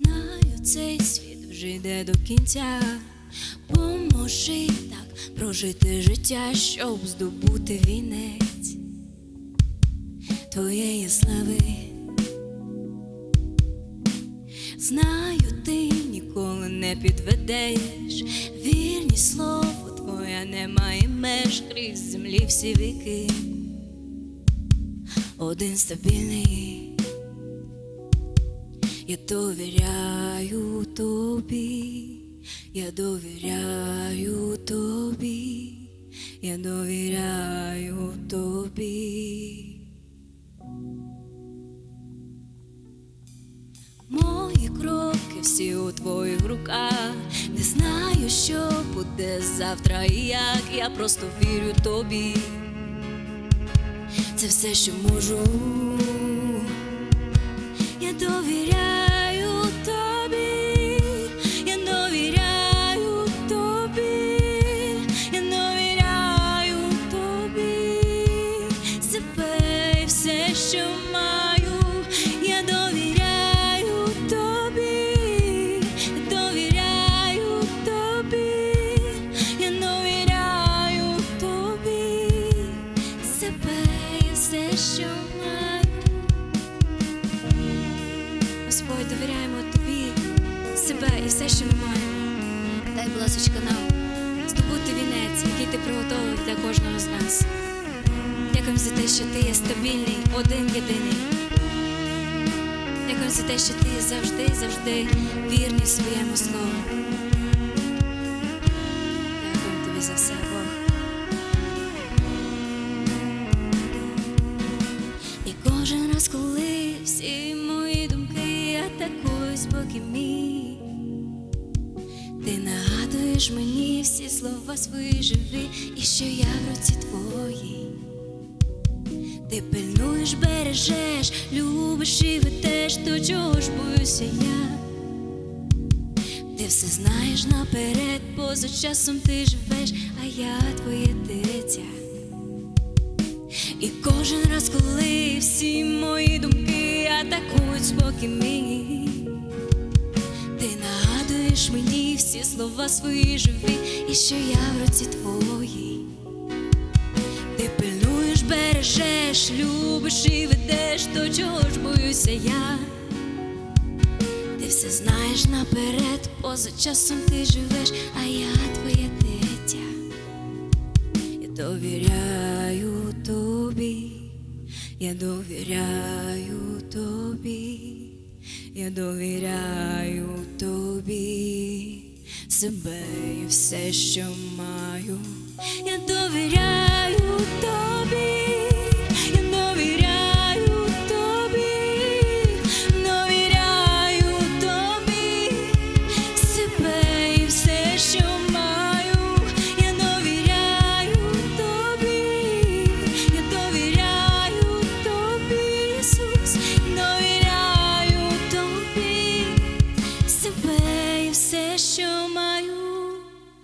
Знаю, цей світ вже йде до кінця. Поможи так прожити життя, щоб здобути вінець твоєї слави. Знаю, ти ніколи не підведеш, вірність слово твоя немає меж крізь землі всі віки. Один стабільний. Я довіряю тобі, я довіряю тобі, я довіряю тобі. Мої кроки всі у твоїх руках. Не знаю, що буде завтра і як. Я просто вірю тобі. Це все, що можу. Я довіряю що маю, я довіряю тобі, довіряю тобі, я довіряю тобі, себе і все, що маю. Господь, довіряємо тобі себе і все, що ми маємо. Дай, будь нам здобути вінець, який ти приготовив для кожного з нас. Дякуємо за те, що ти є стабільний, один єдиний. Дякуємо за те, що ти завжди, завжди вірний своєму слову. Дякуємо тобі за все, Бог. І кожен раз, коли всі мої думки атакують спокій мій, ти нагадуєш мені всі слова свої живі, і що я в руці твоїй. Ти пильнуєш, бережеш, любиш і ведеш, то чого ж боюся я. Ти все знаєш наперед, поза часом ти живеш, а я твоє дитя. І кожен раз, коли всі мої думки атакують спокій мій, ти нагадуєш мені всі слова свої живі, і що я в руці твоїй. Ти пильнуєш, бережеш, любиш і ведеш, то чого ж боюся я. Ти все знаєш наперед, поза часом ти живеш, а я твоє дитя. Я довіряю тобі, я довіряю тобі, я довіряю тобі, себе і все, що маю, я довіряю